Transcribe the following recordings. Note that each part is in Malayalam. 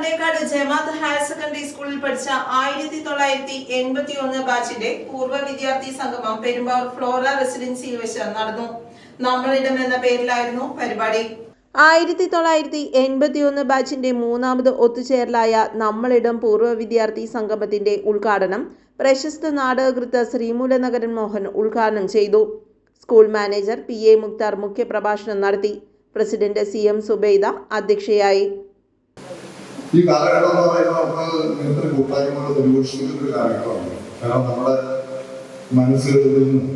കണ്ടേക്കാട് ജമാഅത്ത് ഹയർ സെക്കൻഡറി സ്കൂളിൽ പഠിച്ച ആയിരത്തി തൊള്ളായിരത്തി എൺപത്തി ഒന്ന് ബാച്ചിന്റെ പൂർവ വിദ്യാർത്ഥി സംഗമം പെരുമ്പാവൂർ ഫ്ലോറ റെസിഡൻസിയിൽ വെച്ച് നടന്നു. നമ്മളിടം എന്ന പേരിലായിരുന്നു പരിപാടി. ആയിരത്തി തൊള്ളായിരത്തി എൺപത്തി ഒന്ന് ബാച്ചിന്റെ മൂന്നാമത് ഒത്തുചേരലായ നമ്മളിടം പൂർവ വിദ്യാർത്ഥി സംഗമത്തിന്റെ ഉദ്ഘാടനം പ്രശസ്ത നാടകകൃത്ത് ശ്രീമൂലനഗരൻ മോഹൻ ഉദ്ഘാടനം ചെയ്തു. School manager P A Mukthar മുഖ്യപ്രഭാഷണം നടത്തി. പ്രസിഡന്റ് സി എം സുബൈദ അധ്യക്ഷയായി. ഈ കാലഘട്ടം എന്ന് പറയുന്നത് നമുക്ക് ഇങ്ങനത്തെ കൂട്ടായ്മകൾ പരിപോഷിക്കുന്ന ഒരു കാലഘട്ടമാണ്. കാരണം നമ്മുടെ മനസ്സുകളിൽ നിന്നും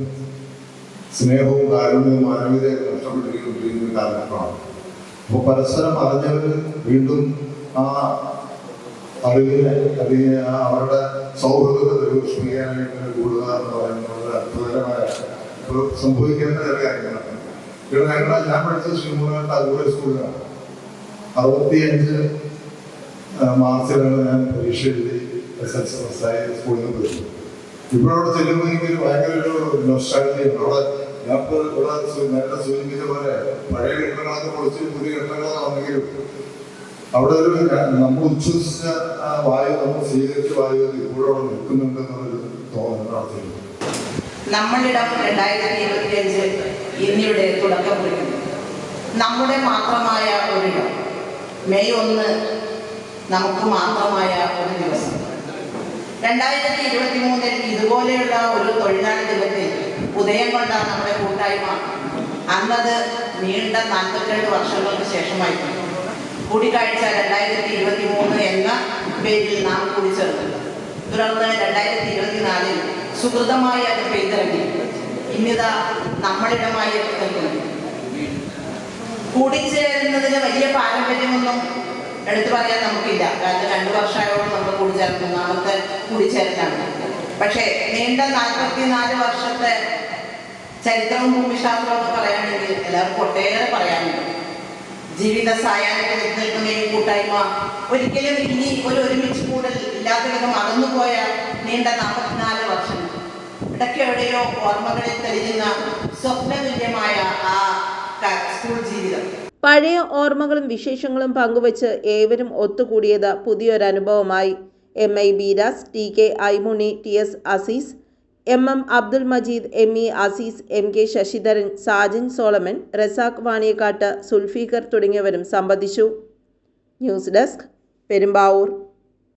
സ്നേഹവും കാരുണ്യവും മാനവികതയൊക്കെ നഷ്ടപ്പെട്ടിരിക്കുന്ന ഒരു കാലഘട്ടമാണ്. അപ്പോൾ പരസ്പരം അറിഞ്ഞവർ വീണ്ടും ആ അറിവിനെ അല്ലെങ്കിൽ ആ അവരുടെ സൗഹൃദത്തെ പരിപോഷിപ്പിക്കാനായിട്ട് കൂടുക എന്ന് പറയുന്നത് അത്ഭുതകരമായ സംഭവിക്കേണ്ട ചില കാര്യങ്ങളാണ് ഇവിടെ ഞങ്ങളുടെ ഞാൻ പഠിച്ചത് ശ്രീമൂലത്തെ അതുപോലെ സ്കൂളിലാണ് അറുപത്തിയഞ്ച് മാർച്ചിലാണ് ഞാൻ പരീക്ഷ എഴുതി എസ് എൽ സി പാസ്സായി സ്കൂളിൽ നിന്ന് പോയി. ഇപ്പോൾ അവിടെ ചെല്ലുമ്പോൾ എനിക്കൊരു ഭയങ്കര ഒരു നൊസ്റ്റാലിറ്റിയാണ് അവിടെ ഞാൻ ഇപ്പോൾ ഇവിടെ നേരത്തെ സൂചിപ്പിച്ച പോലെ പഴയ കെട്ടിടങ്ങളൊക്കെ പൊളിച്ച് പുതിയ കെട്ടിടങ്ങളൊക്കെ വന്നെങ്കിലും അവിടെ ഒരു നമ്മൾ ഉച്ഛ്വസിച്ച ആ വായു നമ്മൾ സ്വീകരിച്ച വായു ഇപ്പോഴും അവിടെ നിൽക്കുന്നുണ്ട് എന്നൊരു തോന്നൽ അവിടെ നമ്മളിടം രണ്ടായിരത്തി ഇരുപത്തിയഞ്ച് ഇന്നിവിടെ തുടക്കം കുറിക്കുന്നു. നമ്മുടെ മാത്രമായ ഒരിടം. മെയ് ഒന്ന് നമുക്ക് മാത്രമായ ഒരു ദിവസം. രണ്ടായിരത്തി ഇരുപത്തി മൂന്നിൽ ഇതുപോലെയുള്ള ഒരു തൊഴിലാളി ദിനത്തിൽ ഉദയം കൊണ്ട നമ്മുടെ കൂട്ടായ്മ. അന്നത് നീണ്ട നാൽപ്പത്തിരണ്ട് വർഷങ്ങൾക്ക് ശേഷമായി. കൂടിക്കാഴ്ച രണ്ടായിരത്തി ഇരുപത്തി മൂന്ന് എന്ന പേരിൽ നാം കൂടിച്ചേർന്നു തുടർന്ന് രണ്ടായിരത്തി ഇരുപത്തിനാലിൽ സുഹൃതമായി അത് പെയ്തിറങ്ങി. ഇന്നിതാ നമ്മളിടമായി എത്തിനിൽക്കുന്നു കൂടിച്ചേരുന്നതിന് വലിയ പാരമ്പര്യമൊന്നും എടുത്തു പറയാൻ നമുക്കില്ല. കാരണം രണ്ടു വർഷമായോളം നമ്മൾ കൂടിച്ചേർന്നു. മൂന്നാമത്തെ കൂടിച്ചേരലാണ്. പക്ഷേ നീണ്ട നാൽപ്പത്തിനാല് വർഷത്തെ ചരിത്രവും ഭൂമിശാസ്ത്രവും ഒക്കെ പറയുകയാണെങ്കിൽ എല്ലാവർക്കും ഒട്ടേറെ പറയാനുണ്ട്. ജീവിത സായാഹ്നത്തിൽ നിൽക്കുന്ന ഈ കൂട്ടായ്മ ഒരിക്കലും ഇനി ഒരു ഒരുമിച്ച് കൂടൽ ഇല്ലാത്ത വിധം മറന്നുപോയ നീണ്ട നാൽപ്പത്തിനാല് വർഷം. ഇടയ്ക്ക് എവിടെയോ ഓർമ്മകളിൽ തെളിയുന്ന സ്വപ്നതുല്യമായ ആ സ്കൂൾ ജീവിതം. പഴയ ഓർമ്മകളും വിശേഷങ്ങളും പങ്കുവച്ച് ഏവരും ഒത്തുകൂടിയത് പുതിയൊരനുഭവമായി. M. I. Beeras T. K. Aimuni T. S. Azeez M. M. Abdul Majeed M. E. Azeez M. K. Sasidharan Sajin Solomon Razak Vaniyakkattu Zulfikar തുടങ്ങിയവരും സംബന്ധിച്ചു. News desk Perumbavoor.